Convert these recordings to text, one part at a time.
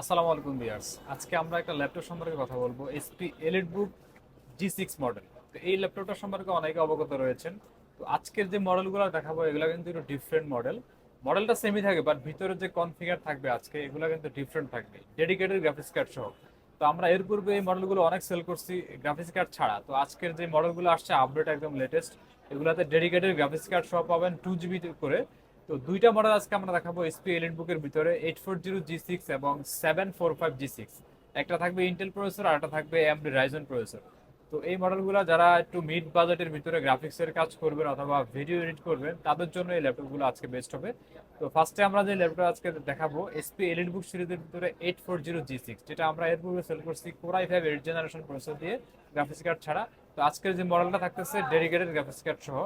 আসসালামু আলাইকুম বিয়ার্স আজকে আমরা একটা ল্যাপটপ সম্পর্কে কথা বলব HP elite book G six model তো এই ল্যাপটপটা সম্পর্কে অনেকে অবগত রয়েছেন। তো আজকের যে মডেলগুলো দেখাবো, এগুলো কিন্তু একটু ডিফারেন্ট মডেল মডেলটা সেমই থাকে বাট ভিতরে যে কনফিগার থাকবে আজকে, এগুলো কিন্তু ডিফারেন্ট থাকবে। ডেডিকেটেড গ্রাফিক্স কার্ড সহ। তো আমরা এর পূর্বে এই মডেলগুলো অনেক সেল করছি গ্রাফিক্স কার্ড ছাড়া। তো আজকের যে মডেলগুলো আসছে আপডেট একদম লেটেস্ট এগুলোতে ডেডিকেটেড গ্রাফিক্স কার্ড সহ পাবেন টু জিবি করে। তো দুইটা মডেল আজকে আমরা দেখাবো এসপি এলিট বুকের ভিতরে eight four zero G six এবং seven four five G six একটা থাকবে ইন্টেল প্রসেসর আর একটা থাকবে এমডি রাইজন প্রসেসর তো এই মডেলগুলো যারা একটু মিড বাজেটের ভিতরে গ্রাফিক্সের কাজ করবেন অথবা ভিডিও এডিট করবেন, তাদের জন্য এই ল্যাপটপগুলো আজকে বেস্ট হবে। তো ফার্স্টে আমরা যে ল্যাপটপ আজকে দেখাবো এসপি এলিট বুক সিরিজের ভিতরে eight four zero G six যেটা আমরা এর পূর্বে সেল করছি core i five eight generation processor দিয়ে গ্রাফিক্স কার্ড ছাড়া। তো আজকের যে মডেলটা থাকতেছে ডেডিকেটেড গ্রাফিক্স কার্ড সহ।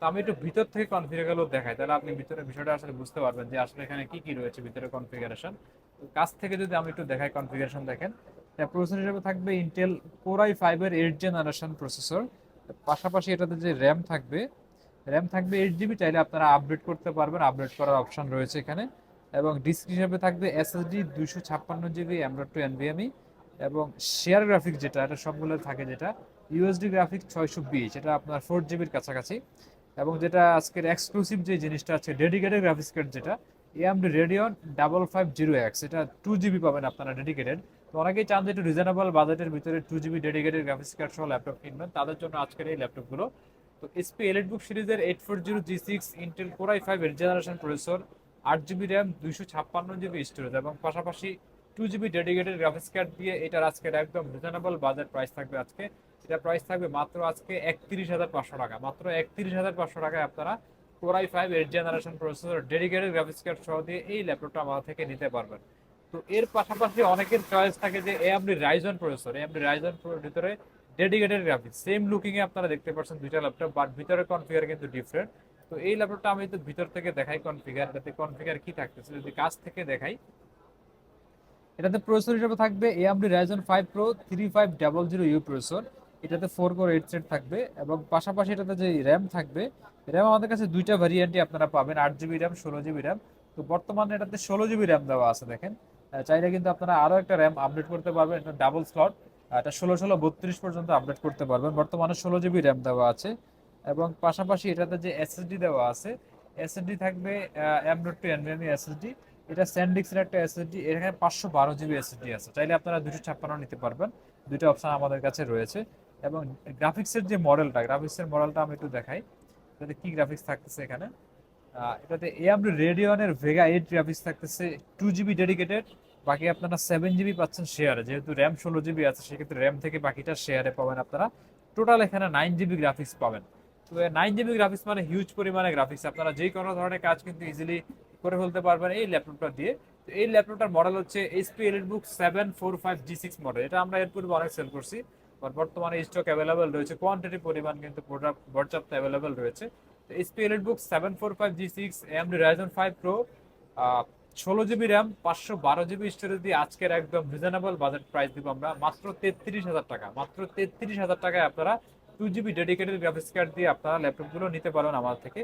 তো আমি একটু ভিতর থেকে কনফিগারগুলো দেখাই। তাহলে আপনি ভিতরে বিষয়টা আসলে বুঝতে পারবেন যে আসলে এখানে কি কি রয়েছে ভিতরে কনফিগারেশন কাছ থেকে যদি আমি একটু দেখাই কনফিগারেশন দেখেন প্রসেসর হিসেবে থাকবে ইন্টেল কোরাই ফাইভের এইট জেনারেশন প্রসেসর পাশাপাশি এটাতে যে র্যাম থাকবে র্যাম থাকবে এইট জিবি চাইলে আপনারা আপডেট করতে পারবেন। আপডেট করার অপশন রয়েছে এখানে। এবং ডিস্ক হিসেবে থাকবে এসএসডি দুইশো ছাপ্পান্ন জিবি অ্যামরড টু এনভিএমই এবং শেয়ার গ্রাফিক যেটা, এটা সবগুলো থাকে যেটা ইউএসডি গ্রাফিক ছয়শো বিশ, এটা আপনার ফোর জিবির কাছাকাছি। এবং যেটা আজকের এক্সক্লুসিভ যে জিনিসটা আছে ডেডিকেটেড গ্রাফিক্স কার্ড যেটা AMD Radeon double five zero x এটা টু জিবি পাবেন আপনারা ডেডিকেটেড তো অনেকেই চান যে একটু রিজনেবল বাজেটের ভিতরে two GB dedicated graphics card সহ ল্যাপটপ কিনবেন, তাদের জন্য আজকের এই ল্যাপটপগুলো তো এসপি এলিট বুক সিরিজের eight four zero G six Intel core i five eight generation processor আট জিবি র্যাম দুইশো ছাপ্পান্ন জিবি স্টোরেজ এবং পাশাপাশি two GB dedicated graphics card দিয়ে এটার আজকের একদম রিজনেবল বাজেট প্রাইস থাকবে আজকে। এটা প্রাইস থাকবে মাত্র আজকে একত্রিশ হাজার পাঁচশো টাকা। মাত্র একত্রিশ হাজার পাঁচশো টাকায় আপনারা core i five eight generation processor dedicated graphics card সহ দিয়ে এই ল্যাপটপটা আমাদের থেকে নিতে পারবেন। তো এর পাশাপাশি অনেকের চয়েস থাকে যে AMD Ryzen processor AMD Ryzen ভিতরে ডেডিকেটেড গ্রাফিক্স সেম লুকিং এ আপনারা দেখতে পাচ্ছেন দুইটা ল্যাপটপ বাট ভিতরে কনফিগার কিন্তু ডিফারেন্ট তো এই ল্যাপটপটা আমি তো ভিতর থেকে দেখাই কনফিগার এটাতে কনফিগার কি থাকতেছে যদি কাছ থেকে দেখাই। এটাতে প্রসেসর হিসেবে থাকবে AMD Ryzen five pro three five double zero U processor এটাতে ফোর কোর এইট সেট থাকবে এবং পাশাপাশি এটাতে যে র্যাম থাকবে র্যাম আমাদের কাছে দুইটা ভ্যারিয়েন্টই আপনারা পাবেন, আট জিবি র্যাম ষোলো জিবি র্যাম তো বর্তমানে এটাতে ষোলো জিবি র্যাম দেওয়া আছে দেখেন। চাইলে কিন্তু আপনারা আরও একটা র্যাম আপডেট করতে পারবেন, এটা ডাবল স্লট এটা ষোলো ষোলো বত্রিশ পর্যন্ত আপডেট করতে পারবেন। বর্তমানে ষোলো জিবি র্যাম দেওয়া আছে এবং পাশাপাশি এটাতে যে এসএসডি দেওয়া আছে এসএসডি থাকবে এমডট টু এনভিএমই এসএসডি এটা স্যান্ডিক্সের একটা এসএসডি এখানে পাঁচশো বারো জিবি এসএসডি আছে। চাইলে আপনারা দুশো ছাপ্পান্ন নিতে পারবেন। দুইটা অপশন আমাদের কাছে রয়েছে। এবং গ্রাফিক্সের যে মডেলটা গ্রাফিক্সের মডেলটা আমি একটু দেখাই। এটাতে কি গ্রাফিক্স থাকতেছে এখানে? এটাতে এআমডি রেডিওনের ভেগা এইট গ্রাফিক্স থাকতেছে টু জিবি ডেডিকেটেড বাকি আপনারা সেভেন জিবি পাচ্ছেন শেয়ারে যেহেতু র্যাম ষোলো জিবি আছে, সেক্ষেত্রে র্যাম থেকে বাকিটা শেয়ারে পাবেন আপনারা। টোটাল এখানে নাইন জিবি গ্রাফিক্স পাবেন। তো নাইন জিবি গ্রাফিক্স মানে হিউজ পরিমাণে গ্রাফিক্স আপনারা যে কোনো ধরনের কাজ কিন্তু ইজিলি করে ফেলতে পারবেন এই ল্যাপটপটা দিয়ে। তো এই ল্যাপটপটার মডেল হচ্ছে HP elite book seven four five G six model এটা আমরা এর পূর্বে অনেক সেল করছি। বর্তমানে স্টক অ্যাভেলেবেল রয়েছে। কোয়ান্টিটি পরিমাণ কিন্তু প্রোডাক্ট পর্যাপ্ত অ্যাভেলেবেল রয়েছে। তো HP elite book seven four five G six AMD Ryzen five pro ষোলো জিবি র্যাম পাঁচশো বারো জিবি স্টোরেজ দিয়ে আজকের একদম রিজনেবল বাজেট প্রাইস দিব আমরা। মাত্র তেত্রিশ হাজার টাকা। মাত্র তেত্রিশ হাজার টাকায় আপনারা two GB dedicated graphics card দিয়ে আপনারা ল্যাপটপগুলো নিতে পারেন আমার থেকে।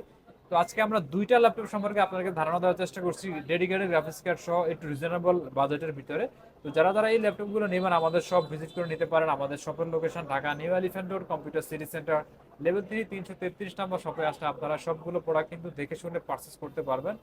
তো আজকে আমরা দুইটা ল্যাপটপ সম্পর্কে আপনাদেরকে ধারণা দেওয়ার চেষ্টা করছি ডেডিকেটেড গ্রাফিক্স কার্ড সহ একটু রিজনেবল বাজেটের ভিতরে। তো যারা যারা এই ল্যাপটপগুলো নেবেন, আমাদের সব ভিজিট করে নিতে পারেন। আমাদের শপের location Dhaka new elephant road computer city centre level three তিনশো তেত্রিশ নম্বর শপে আসলে আপনারা সবগুলো প্রোডাক্ট কিন্তু দেখে শুনে পারচেস করতে পারবেন।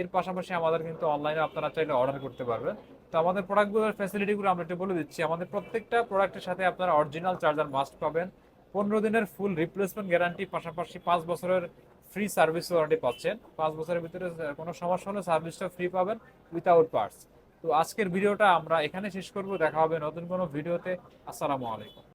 এর পাশাপাশি আমাদের কিন্তু অনলাইনে আপনারা চাইলে অর্ডার করতে পারবেন। তো আমাদের প্রোডাক্টগুলোর ফ্যাসিলিটিগুলো আমরা একটু বলে দিচ্ছি। আমাদের প্রত্যেকটা প্রোডাক্টের সাথে আপনারা অরিজিনাল চার্জার মাস্ট পাবেন। পনেরো দিনের ফুল রিপ্লেসমেন্ট গ্যারান্টি পাশাপাশি পাঁচ বছরের ফ্রি সার্ভিস ওয়ারেন্টি পাচ্ছেন। পাঁচ বছরের ভিতরে কোনো সমস্যা হলে সার্ভিসটা ফ্রি পাবেন উইথাউট পার্টস তো আজকের ভিডিওটা আমরা এখানে শেষ করব। দেখা হবে নতুন কোনো ভিডিওতে। আসসালামু আলাইকুম।